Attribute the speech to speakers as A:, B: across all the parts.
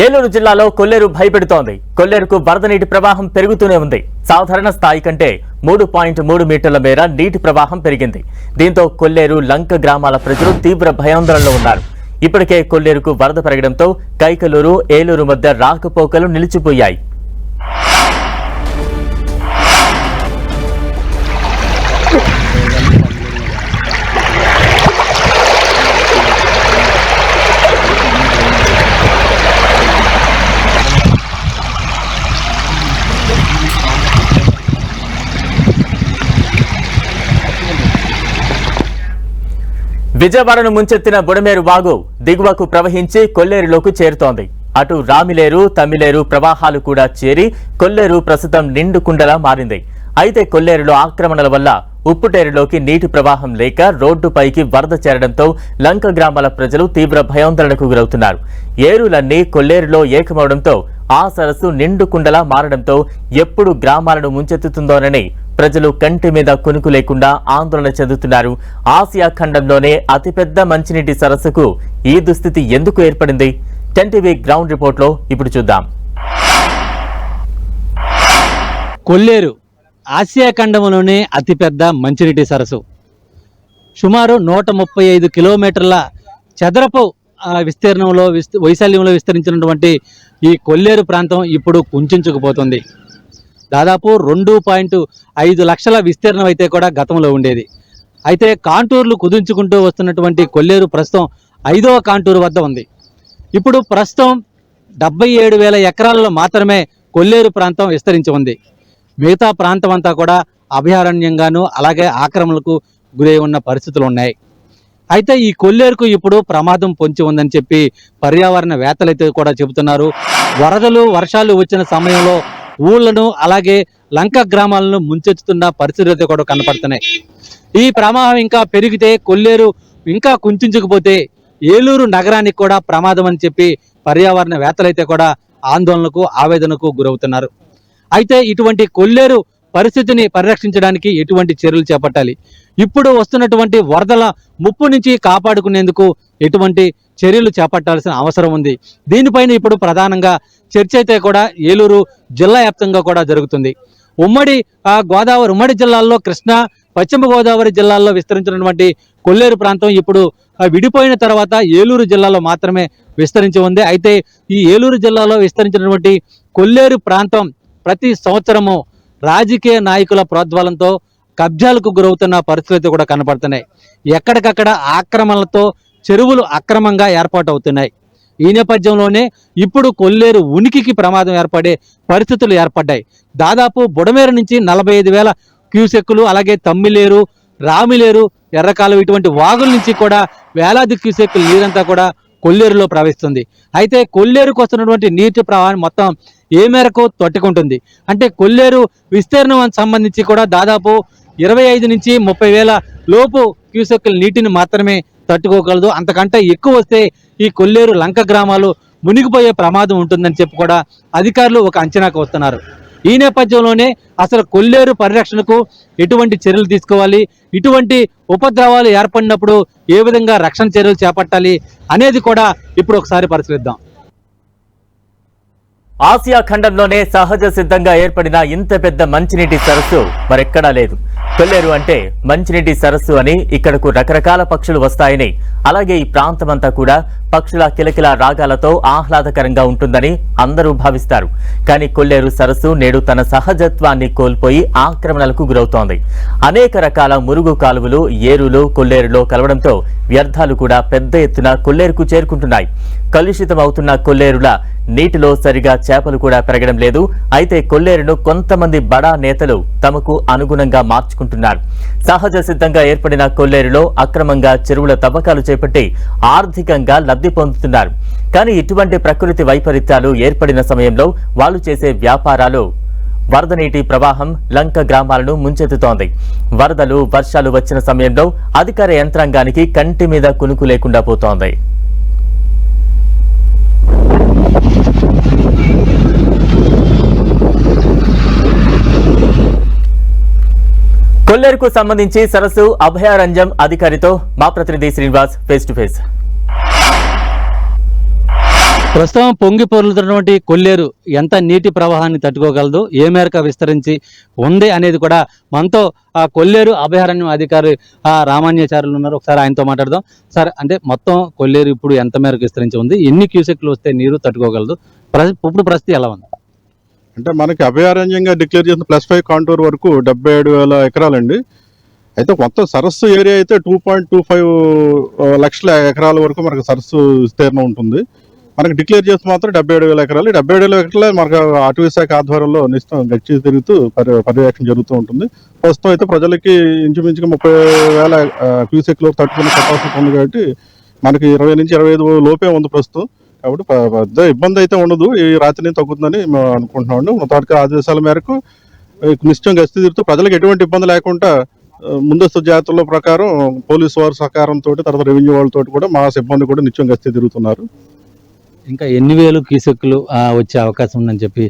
A: ఏలూరు జిల్లాలో కొల్లేరు భయపెడుతోంది. కొల్లేరుకు వరద నీటి ప్రవాహం పెరుగుతూనే ఉంది. సాధారణ స్థాయి కంటే మూడు పాయింట్ మూడు మీటర్ల మేర నీటి ప్రవాహం పెరిగింది. దీంతో కొల్లేరు లంక గ్రామాల ప్రజలు తీవ్ర భయాందోళనలో ఉన్నారు. ఇప్పటికే కొల్లేరుకు వరద పెరగడంతో కైకలూరు ఏలూరు మధ్య రాకపోకలు నిలిచిపోయాయి. విజయవాడను ముంచెత్తిన బుడమేరు వాగు దిగువకు ప్రవహించి కొల్లేరులోకి చేరుతోంది. అటు రామిలేరు తమిళేరు ప్రవాహాలు కూడా చేరి కొల్లేరు ప్రస్తుతం నిండు కుండలా మారింది. అయితే కొల్లేరులో ఆక్రమణల వల్ల ఉప్పుటేరులోకి నీటి ప్రవాహం లేక రోడ్డుపైకి వరద చేరడంతో లంక గ్రామాల ప్రజలు తీవ్ర భయాందోళనకు గురవుతున్నారు. ఏరులన్నీ కొల్లేరులో ఏకమవడంతో ఆ సరస్సు నిండు కుండలా మారడంతో ఎప్పుడు గ్రామాలను ముంచెత్తుతుందోనని ప్రజలు కంటి మీద కునుకు లేకుండా ఆందోళన చెందుతున్నారు. ఆసియా ఖండంలోనే అతిపెద్ద మంచినీటి సరస్సుకు ఈ దుస్థితి ఎందుకు ఏర్పడింది? టెన్ టీవీ గ్రౌండ్ రిపోర్ట్లో ఇప్పుడు చూద్దాం.
B: కొల్లేరు ఆసియా ఖండంలోనే అతిపెద్ద మంచినీటి సరస్సు. సుమారు నూట ముప్పై ఐదు కిలోమీటర్ల చదరపు విస్తీర్ణంలో విస్త వైశాల్యంలో విస్తరించినటువంటి ఈ కొల్లేరు ప్రాంతం ఇప్పుడు కుంచుకుపోతుంది. దాదాపు రెండు పాయింట్ ఐదు లక్షల విస్తీర్ణం అయితే కూడా గతంలో ఉండేది. అయితే కాంటూర్లు కుదించుకుంటూ వస్తున్నటువంటి కొల్లేరు ప్రస్తుతం ఐదవ కాంటూరు వద్ద ఉంది. ఇప్పుడు ప్రస్తుతం డెబ్బై ఏడు వేల ఎకరాలలో మాత్రమే కొల్లేరు ప్రాంతం విస్తరించి ఉంది. మిగతా ప్రాంతం అంతా కూడా అభయారణ్యంగాను అలాగే ఆక్రమణలకు గురై ఉన్న పరిస్థితులు ఉన్నాయి. అయితే ఈ కొల్లేరుకు ఇప్పుడు ప్రమాదం పొంచి ఉందని చెప్పి పర్యావరణ వేత్తలైతే కూడా చెబుతున్నారు. వరదలు వర్షాలు వచ్చిన సమయంలో ఊళ్ళను అలాగే లంక గ్రామాలను ముంచెత్తుతున్న పరిస్థితులు అయితే కూడా కనపడుతున్నాయి. ఈ ప్రమాదం ఇంకా పెరిగితే కొల్లేరు ఇంకా కుంచుకుపోతే ఏలూరు నగరానికి కూడా ప్రమాదం అని చెప్పి పర్యావరణ వేత్తలైతే కూడా ఆందోళనకు ఆవేదనకు గురవుతున్నారు. అయితే ఇటువంటి కొల్లేరు పరిస్థితిని పరిరక్షించడానికి ఎటువంటి చర్యలు చేపట్టాలి? ఇప్పుడు వస్తున్నటువంటి వరదల ముప్పు నుంచి కాపాడుకునేందుకు ఎటువంటి చర్యలు చేపట్టాల్సిన అవసరం ఉంది. దీనిపైన ఇప్పుడు ప్రధానంగా చర్చ అయితే కూడా ఏలూరు జిల్లా వ్యాప్తంగా కూడా జరుగుతుంది. ఉమ్మడి గోదావరి ఉమ్మడి జిల్లాల్లో కృష్ణా పశ్చిమ గోదావరి జిల్లాల్లో విస్తరించినటువంటి కొల్లేరు ప్రాంతం ఇప్పుడు విడిపోయిన తర్వాత ఏలూరు జిల్లాలో మాత్రమే విస్తరించి ఉంది. అయితే ఈ ఏలూరు జిల్లాలో విస్తరించినటువంటి కొల్లేరు ప్రాంతం ప్రతి సంవత్సరము రాజకీయ నాయకుల ప్రోద్బలంతో కబ్జాలకు గురవుతున్న పరిస్థితులు కూడా కనపడుతున్నాయి. ఎక్కడికక్కడ ఆక్రమణలతో చెరువులు అక్రమంగా ఏర్పాటవుతున్నాయి. ఈ నేపథ్యంలోనే ఇప్పుడు కొల్లేరు ఉనికికి ప్రమాదం ఏర్పడే పరిస్థితులు ఏర్పడ్డాయి. దాదాపు బుడమేరు నుంచి నలభై ఐదు వేల క్యూసెక్కులు అలాగే తమ్మిలేరు రామిలేరు ఎర్రకాలు ఇటువంటి వాగుల నుంచి కూడా వేలాది క్యూసెక్కులు నీరంతా కూడా కొల్లేరులో ప్రవహిస్తుంది. అయితే కొల్లేరుకు వస్తున్నటువంటి నీటి ప్రవాహం మొత్తం ఏ మేరకు తట్టుకుంటుంది? అంటే కొల్లేరు విస్తీర్ణం సంబంధించి కూడా దాదాపు ఇరవై ఐదు నుంచి ముప్పై వేల లోపు క్యూసెక్కుల నీటిని మాత్రమే తట్టుకోగలదు. అంతకంటే ఎక్కువ వస్తే ఈ కొల్లేరు లంక గ్రామాలు మునిగిపోయే ప్రమాదం ఉంటుందని చెప్పి కూడా అధికారులు ఒక అంచనాకు వస్తున్నారు. ఈ నేపథ్యంలోనే అసలు కొల్లేరు పరిరక్షణకు ఎటువంటి చర్యలు తీసుకోవాలి? ఇటువంటి ఉపద్రవాలు ఏర్పడినప్పుడు ఏ విధంగా రక్షణ చర్యలు చేపట్టాలి అనేది కూడా ఇప్పుడు ఒకసారి పరిశీలిద్దాం.
A: ఆసియా ఖండంలోనే సహజ సిద్ధంగా ఏర్పడిన ఇంత పెద్ద మంచినీటి సరస్సు మరెక్కడా లేదు. కొల్లేరు అంటే మంచినీటి సరస్సు అని ఇక్కడకు రకరకాల పక్షులు వస్తాయని అలాగే ఈ ప్రాంతమంతా కూడా పక్షుల కిలకిల రాగాలతో ఆహ్లాదకరంగా ఉంటుందని అందరూ భావిస్తారు. కానీ కొల్లేరు సరస్సు నేడు తన సహజత్వాన్ని కోల్పోయి ఆక్రమణలకు గురవుతోంది. అనేక రకాల మురుగు కాలువలు ఏరులు కొల్లేరులో కలవడంతో వ్యర్థాలు కూడా పెద్ద ఎత్తున కొల్లేరుకు చేరుకుంటున్నాయి. కలుషితమవుతున్న కొల్లేరుల నీటిలో సరిగా చేపలు కూడా పెరగడం లేదు. అయితే కొల్లేరును కొంతమంది బడా నేతలు తమకు అనుగుణంగా మార్చుకుంటున్నారు. సహజ సిద్ధంగా ఏర్పడిన కొల్లేరులో అక్రమంగా చెరువుల తవ్వకాలు చేపట్టి ఆర్థికంగా లబ్ధి పొందుతున్నారు. కానీ ఇటువంటి ప్రకృతి వైపరీత్యాలు ఏర్పడిన సమయంలో వాళ్ళు చేసే వ్యాపారాలు వరద నీటి ప్రవాహం లంక గ్రామాలను ముంచెత్తుతోంది. వరదలు వర్షాలు వచ్చిన సమయంలో అధికార యంత్రాంగానికి కంటి మీద కునుకు లేకుండా పోతోంది. కొల్లేరుకు సంబంధించి సరస్సు అభయారంజం అధికారితో మా ప్రతినిధి శ్రీనివాస్ ఫేస్ టు ఫేస్
B: ప్రస్తుతం పొంగి పొరులుతున్నటువంటి కొల్లేరు ఎంత నీటి ప్రవాహాన్ని తట్టుకోగలదు ఏ మేరకు విస్తరించి ఉంది అనేది కూడా మనతో ఆ కొల్లేరు అభయారణ్యం అధికారి రామాన్యాచార్యులు ఉన్నారు. ఒకసారి ఆయనతో మాట్లాడదాం. సార్ అంటే మొత్తం కొల్లేరు ఇప్పుడు ఎంత మేరకు విస్తరించి ఉంది? ఎన్ని క్యూసెక్లు వస్తే నీరు తట్టుకోగలదు? ప్ర- ఇప్పుడు ప్రస్తుతం ఎలా ఉంది?
C: అంటే మనకి అభయారణ్యంగా డిక్లేర్ చేసిన ప్లస్ ఫైవ్ కాంటూర్ వరకు డెబ్బై ఏడు వేల ఎకరాలండి. అయితే మొత్తం సరస్సు ఏరియా అయితే టూ పాయింట్ టూ ఫైవ్ లక్షల ఎకరాల వరకు మనకు సరస్సు విస్తీర్ణం ఉంటుంది. మనకి డిక్లేర్ చేసి మాత్రం డెబ్బై ఏడు వేల ఎకరాలు. డెబ్బై ఏడు వేల ఎకరాలు మనకు అటవీ శాఖ ఆధ్వర్యంలో నిశ్చితం గచ్చి తిరుగుతూ పర్య పర్యవేక్షణ జరుగుతూ ఉంటుంది. ప్రస్తుతం అయితే ప్రజలకి ఇంచుమించుగా ముప్పై వేల క్యూసెక్లో తట్టుకునే కెపాసిటీ ఉంది కాబట్టి మనకి ఇరవై నుంచి ఇరవై ఐదు లోపే ఉంది ప్రస్తుతం. కాబట్టి పెద్ద ఇబ్బంది అయితే ఉండదు. ఈ రాత్రి తగ్గుతుందని మేము అనుకుంటున్నాము మొత్తానికి ఆదేశాల మేరకు నిశ్చయం గస్తీ తిరుగుతూ ప్రజలకు ఎటువంటి ఇబ్బంది లేకుండా ముందస్తు జాగ్రత్తల ప్రకారం పోలీసు వారి సహకారంతో తర్వాత రెవెన్యూ వాళ్ళతో కూడా మా సిబ్బంది కూడా నిత్యం గస్తీ తిరుగుతున్నారు
B: ఇంకా ఎన్ని వేలు కీసెక్కులు వచ్చే అవకాశం ఉందని చెప్పి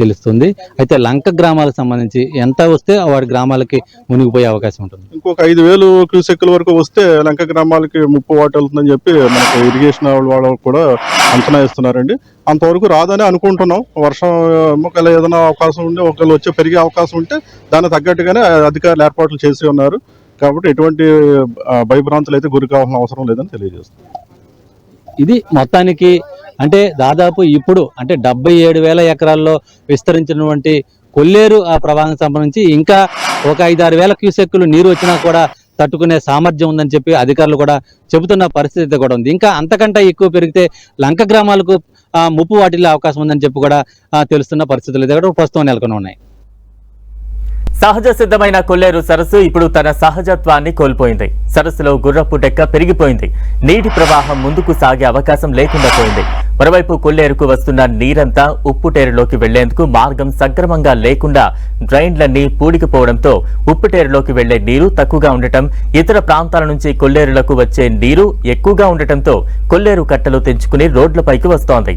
B: తెలుస్తుంది. అయితే లంక గ్రామాలకు సంబంధించి ఎంత వస్తే వాడి గ్రామాలకి మునిగిపోయే అవకాశం ఉంటుంది.
C: ఇంకొక ఐదు వేలు క్యూసెక్కుల వరకు వస్తే లంక గ్రామాలకి ముప్పు వాటి వెళ్తుందని చెప్పి మనకు ఇరిగేషన్ వాళ్ళు కూడా అంచనా ఇస్తున్నారండి అంతవరకు రాదని అనుకుంటున్నాం. వర్షం ఒకవేళ ఏదైనా అవకాశం ఉంటే ఒకవేళ వచ్చే పెరిగే అవకాశం ఉంటే దానికి తగ్గట్టుగానే అధికారులు ఏర్పాట్లు చేసి ఉన్నారు. కాబట్టి ఎటువంటి భయభ్రాంతులు అయితే గురి కావాల్సిన అవసరం లేదని తెలియజేస్తుంది
B: ఇది మొత్తానికి అంటే దాదాపు ఇప్పుడు అంటే డెబ్బై ఏడు వేల ఎకరాల్లో విస్తరించినటువంటి కొల్లేరు ఆ ప్రవాహం సంబంధించి ఇంకా ఒక ఐదు ఆరు వేల క్యూసెక్కులు నీరు వచ్చినా కూడా తట్టుకునే సామర్థ్యం ఉందని చెప్పి అధికారులు కూడా చెబుతున్న పరిస్థితి కూడా ఉంది. ఇంకా అంతకంటే ఎక్కువ పెరిగితే లంక గ్రామాలకు ముప్పు వాటిల్లే అవకాశం ఉందని చెప్పి కూడా తెలుస్తున్న పరిస్థితులు అయితే కూడా ప్రస్తుతం నెలకొని ఉన్నాయి.
A: సహజ సిద్ధమైన కొల్లేరు సరస్సు ఇప్పుడు తన సహజత్వాన్ని కోల్పోయింది. సరస్సులో గుర్రపు డెక్క పెరిగిపోయింది. నీటి ప్రవాహం ముందుకు సాగే అవకాశం లేకుండా పోయింది. మరోవైపు కొల్లేరుకు వస్తున్న నీరంతా ఉప్పుటేరులోకి వెళ్ళేందుకు మార్గం సక్రమంగా లేకుండా డ్రైన్లన్నీ పూడికిపోవడంతో ఉప్పుటేరులోకి వెళ్ళే నీరు తక్కువగా ఉండటం ఇతర ప్రాంతాల నుంచి కొల్లేరులకు వచ్చే నీరు ఎక్కువగా ఉండటంతో కొల్లేరు కట్టలు తెంచుకుని రోడ్లపైకి వస్తోంది.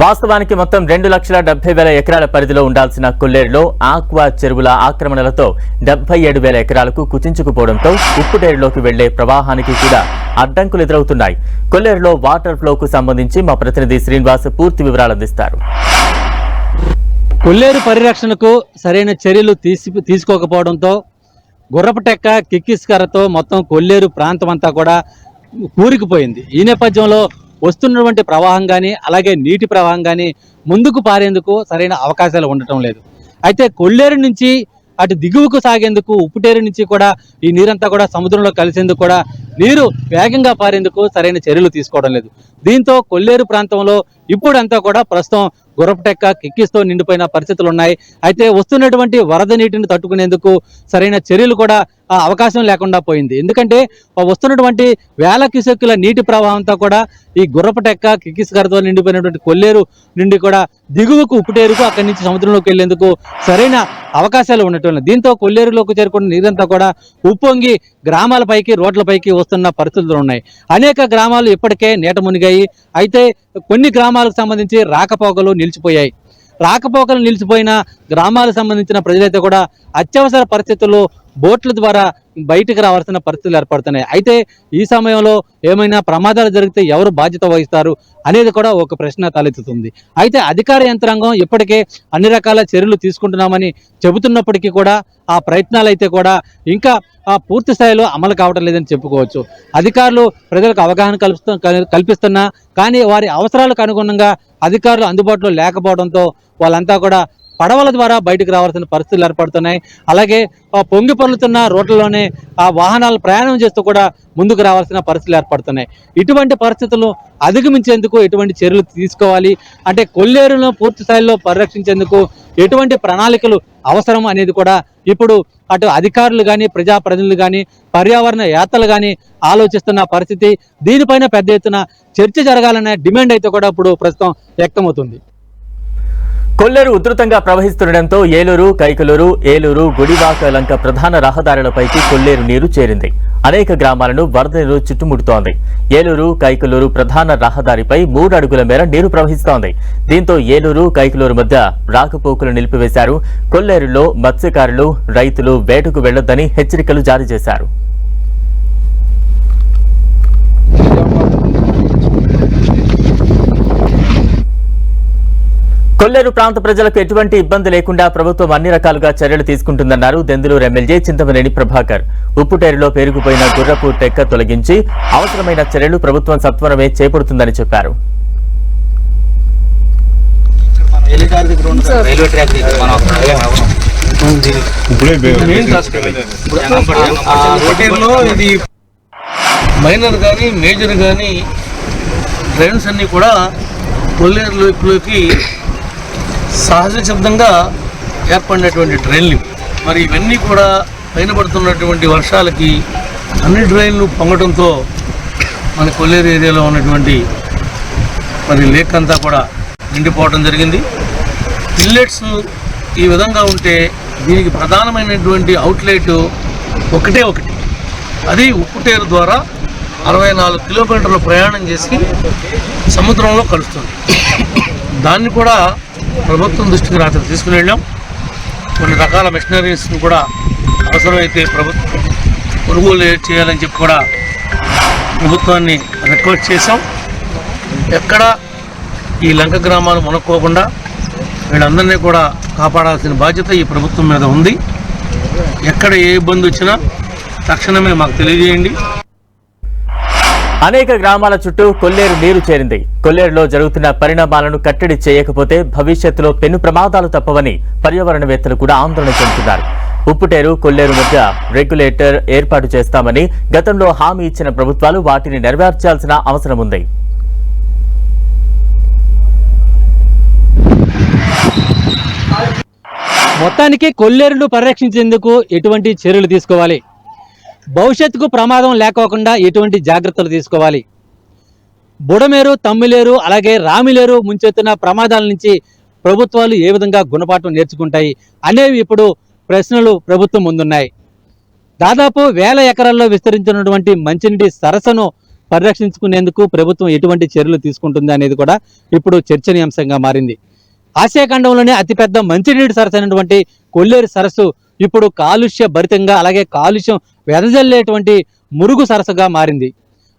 A: వాస్తవానికి మొత్తం రెండు లక్షల డెబ్బై వేల ఎకరాల పరిధిలో ఉండాల్సిన కొల్లేరులో ఆక్వా చెరువుల ఆక్రమణలతో డెబ్బై ఏడు వేల ఎకరాలకు కుచించుకుపోవడంతో ఉప్పుటేరులోకి వెళ్ళే ప్రవాహానికి కూడా అడ్డంకులు ఎదురవుతున్నాయి. కొల్లేరులో వాటర్ ఫ్లోకు సంబంధించి మా ప్రతినిధి శ్రీనివాస్ పూర్తి వివరాలు అందిస్తారు.
B: కొల్లేరు పరిరక్షణకు సరైన చర్యలు తీసి తీసుకోకపోవడంతో గుర్రపటెక్క కిక్కిస్కరతో మొత్తం కొల్లేరు ప్రాంతం అంతా కూడా కూరికిపోయింది. ఈ నేపథ్యంలో వస్తున్నటువంటి ప్రవాహం కానీ అలాగే నీటి ప్రవాహం కానీ ముందుకు పారేందుకు సరైన అవకాశాలు ఉండటం లేదు. అయితే కొల్లేరు నుంచి అటు దిగువకు సాగేందుకు ఉప్పుటేరు నుంచి కూడా ఈ నీరంతా కూడా సముద్రంలో కలిసేందుకు కూడా నీరు వేగంగా పారేందుకు సరైన చర్యలు తీసుకోవడం లేదు. దీంతో కొల్లేరు ప్రాంతంలో ఇప్పుడంతా కూడా ప్రస్తుతం గురపటెక్క కిక్కిస్తో నిండిపోయిన పరిస్థితులు ఉన్నాయి. అయితే వస్తున్నటువంటి వరద నీటిని తట్టుకునేందుకు సరైన చర్యలు కూడా అవకాశం లేకుండా పోయింది. ఎందుకంటే వస్తున్నటువంటి వేల కిసెక్కుల నీటి ప్రవాహంతో కూడా ఈ గుర్రపటెక్క కిక్కిస్ నిండిపోయినటువంటి కొల్లేరు నుండి కూడా దిగువకు ఉప్పుటేరుకు అక్కడి నుంచి సముద్రంలోకి వెళ్ళేందుకు సరైన అవకాశాలు ఉండటం దీంతో కొల్లేరులోకి చేరుకున్న నీరంతా కూడా ఉప్పొంగి గ్రామాలపైకి రోడ్లపైకి వస్తున్న పరిస్థితులు ఉన్నాయి. అనేక గ్రామాలు ఇప్పటికే నీట మునిగాయి. అయితే కొన్ని గ్రామాలకు సంబంధించి రాకపోకలు నిలిచిపోయాయి. రాకపోకలు నిలిచిపోయిన గ్రామాలకు సంబంధించిన ప్రజలైతే కూడా అత్యవసర పరిస్థితుల్లో బోట్ల ద్వారా బయటకు రావాల్సిన పరిస్థితులు ఏర్పడుతున్నాయి. అయితే ఈ సమయంలో ఏమైనా ప్రమాదాలు జరిగితే ఎవరు బాధ్యత వహిస్తారు అనేది కూడా ఒక ప్రశ్న తలెత్తుతుంది. అయితే అధికార యంత్రాంగం ఇప్పటికే అన్ని రకాల చర్యలు తీసుకుంటున్నామని చెబుతున్నప్పటికీ కూడా ఆ ప్రయత్నాలు అయితే కూడా ఇంకా ఆ పూర్తి స్థాయిలో అమలు కావటం లేదని చెప్పుకోవచ్చు. అధికారులు ప్రజలకు అవగాహన కల్పిస్తు కల్పిస్తున్నా కానీ వారి అవసరాలకు అనుగుణంగా అధికారులు అందుబాటులో లేకపోవడంతో వాళ్ళంతా కూడా పడవల ద్వారా బయటకు రావాల్సిన పరిస్థితులు ఏర్పడుతున్నాయి. అలాగే పొంగి పొర్లుతున్న రోడ్లలోనే ఆ వాహనాలు ప్రయాణం చేస్తూ కూడా ముందుకు రావాల్సిన పరిస్థితులు ఏర్పడుతున్నాయి. ఇటువంటి పరిస్థితులు అధిగమించేందుకు ఎటువంటి చర్యలు తీసుకోవాలి? అంటే కొల్లేరును పూర్తి స్థాయిలో పరిరక్షించేందుకు ఎటువంటి ప్రణాళికలు అవసరం అనేది కూడా ఇప్పుడు అటు అధికారులు కానీ ప్రజాప్రతినిధులు కానీ పర్యావరణ యాత్రలు కానీ ఆలోచిస్తున్న పరిస్థితి. దీనిపైన పెద్ద ఎత్తున చర్చ జరగాలనే డిమాండ్ అయితే కూడా ఇప్పుడు ప్రస్తుతం వ్యక్తమవుతుంది.
A: కొల్లేరు ఉధృతంగా ప్రవహిస్తుండటంతో ఏలూరు కైకలూరు ఏలూరు గుడివాక లంక ప్రధాన రహదారులపైకి కొల్లేరు నీరు చేరింది. అనేక గ్రామాలను వరద నీరు చుట్టుముడుతోంది. ఏలూరు కైకలూరు ప్రధాన రహదారిపై మూడు అడుగుల మేర నీరు ప్రవహిస్తోంది. దీంతో ఏలూరు కైకలూరు మధ్య రాకపోకలు నిలిపివేశారు. కొల్లేరులో మత్స్యకారులు రైతులు వేటకు వెళ్ళొద్దని హెచ్చరికలు జారీ చేశారు. కొల్లేరు ప్రాంత ప్రజలకు ఎటువంటి ఇబ్బంది లేకుండా ప్రభుత్వం అన్ని రకాలుగా చర్యలు తీసుకుంటుందన్నారు దెందులూరు ఎమ్మెల్యే చింతమనేని ప్రభాకర్. ఉప్పుటేరులో పేరుకుపోయిన గుర్రపు టెక్క తొలగించి అవసరమైన చర్యలు ప్రభుత్వం సత్వరమే చేపడుతుందని చెప్పారు.
D: మైనర్ కానీ మేజర్ కానీ ట్రైన్స్ అన్నీ కూడా కొల్లేరులోకి సహజ సిద్ధంగా ఏర్పడినటువంటి డ్రైన్లు మరి ఇవన్నీ కూడా పైన పడుతున్నటువంటి వర్షాలకి అన్ని ట్రైన్లు పొంగడంతో మన కొల్లేరు ఏరియాలో ఉన్నటువంటి మరి లేక్ అంతా కూడా నిండిపోవడం జరిగింది. ఇల్లెట్స్ ఈ విధంగా ఉంటే దీనికి ప్రధానమైనటువంటి అవుట్లెట్ ఒకటే ఒకటి. అది ఉప్పుటేరు ద్వారా అరవై నాలుగు కిలోమీటర్లు ప్రయాణం చేసి సముద్రంలో కలుస్తుంది. దాన్ని కూడా ప్రభుత్వం దృష్టికి రాత్రి తీసుకుని వెళ్ళాం. కొన్ని రకాల మిషనరీస్ని కూడా అవసరమైతే ప్రభుత్వం కొనుగోలు చేయాలని చెప్పి కూడా ప్రభుత్వాన్ని రిక్వెస్ట్ చేశాం. ఎక్కడ ఈ లంక గ్రామాలు మునక్కోకుండా వీళ్ళందరినీ కూడా కాపాడాల్సిన బాధ్యత ఈ ప్రభుత్వం మీద ఉంది. ఎక్కడ ఏ ఇబ్బంది వచ్చినా తక్షణమే మాకు తెలియజేయండి.
A: అనేక గ్రామాల చుట్టూ కొల్లేరు నీరు చేరింది. కొల్లేరులో జరుగుతున్న పరిణామాలను కట్టడి చేయకపోతే భవిష్యత్తులో పెను ప్రమాదాలు తప్పవని పర్యావరణవేత్తలు కూడా ఆందోళన చెందుతున్నారు. ఉప్పుటేరు కొల్లేరు మధ్య రెగ్యులేటర్ ఏర్పాటు చేస్తామని గతంలో హామీ ఇచ్చిన ప్రభుత్వాలు వాటిని నెరవేర్చాల్సిన అవసరం ఉంది.
B: మొత్తానికి కొల్లేరును పరిరక్షించేందుకు ఎటువంటి చర్యలు తీసుకోవాలి? భవిష్యత్తుకు ప్రమాదం లేకోకుండా ఎటువంటి జాగ్రత్తలు తీసుకోవాలి? బుడమేరు తమ్మిలేరు అలాగే రామిలేరు ముంచెత్తున్న ప్రమాదాల నుంచి ప్రభుత్వాలు ఏ విధంగా గుణపాఠం నేర్చుకుంటాయి అనేవి ఇప్పుడు ప్రశ్నలు ప్రభుత్వం ముందున్నాయి. దాదాపు వేల ఎకరాల్లో విస్తరించినటువంటి మంచినీటి సరస్సును పరిరక్షించుకునేందుకు ప్రభుత్వం ఎటువంటి చర్యలు తీసుకుంటుంది అనేది కూడా ఇప్పుడు చర్చనీయాంశంగా మారింది. ఆసియా ఖండంలోనే అతిపెద్ద మంచినీటి సరస్సు అయినటువంటి కొల్లేరు సరస్సు ఇప్పుడు కాలుష్య భరితంగా అలాగే కాలుష్యం వెదజల్లేటువంటి మురుగు సరస్సుగా మారింది.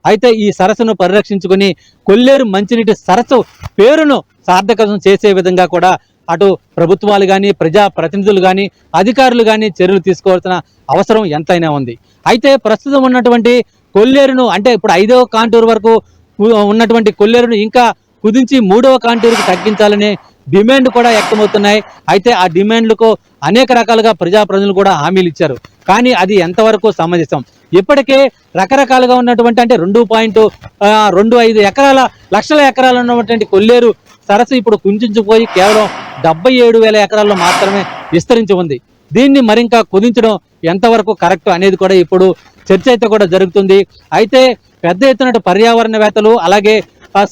B: అయితే ఈ సరస్సును పరిరక్షించుకుని కొల్లేరు మంచినీటి సరస్సు పేరును సార్థకం చేసే విధంగా కూడా అటు ప్రభుత్వాలు కానీ ప్రజా ప్రతినిధులు కానీ అధికారులు కానీ చర్యలు తీసుకోవాల్సిన అవసరం ఎంతైనా ఉంది. అయితే ప్రస్తుతం ఉన్నటువంటి కొల్లేరును అంటే ఇప్పుడు ఐదవ కాంటూరు వరకు ఉన్నటువంటి కొల్లేరును ఇంకా కుదించి మూడవ కాంటూరుకు తగ్గించాలనే డిమాండ్ కూడా వ్యక్తమవుతున్నాయి. అయితే ఆ డిమాండ్లకు అనేక రకాలుగా ప్రజాప్రతినిధులు కూడా హామీలు ఇచ్చారు. కానీ అది ఎంతవరకు సమంజసం? ఇప్పటికే రకరకాలుగా ఉన్నటువంటి అంటే రెండు పాయింట్ రెండు ఐదు ఎకరాల లక్షల ఎకరాలు ఉన్నటువంటి కొల్లేరు సరస్సు ఇప్పుడు కుంచుకుపోయి కేవలం డెబ్బై ఏడు వేల ఎకరాల్లో మాత్రమే విస్తరించి ఉంది. దీన్ని మరింకా కుదించడం ఎంతవరకు కరెక్ట్ అనేది కూడా ఇప్పుడు చర్చ అయితే కూడా జరుగుతుంది. అయితే పెద్ద ఎత్తున పర్యావరణవేత్తలు అలాగే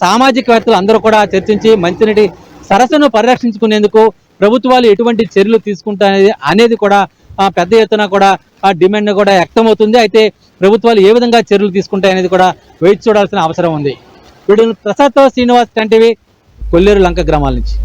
B: సామాజికవేత్తలు అందరూ కూడా చర్చించి మంచినీటి సరస్సును పరిరక్షించుకునేందుకు ప్రభుత్వాలు ఎటువంటి చర్యలు తీసుకుంటాయి అనేది కూడా ఆ, పెద్ద ఎత్తున కూడా ఆ డిమాండ్ కూడా వ్యక్తమవుతుంది. అయితే ప్రభుత్వాలు ఏ విధంగా చర్యలు తీసుకుంటాయనేది కూడా వేచి చూడాల్సిన అవసరం ఉంది. వీడియో ప్రసాద్తో శ్రీనివాస్ కంటివి కొల్లేరు లంక గ్రామాల నుంచి.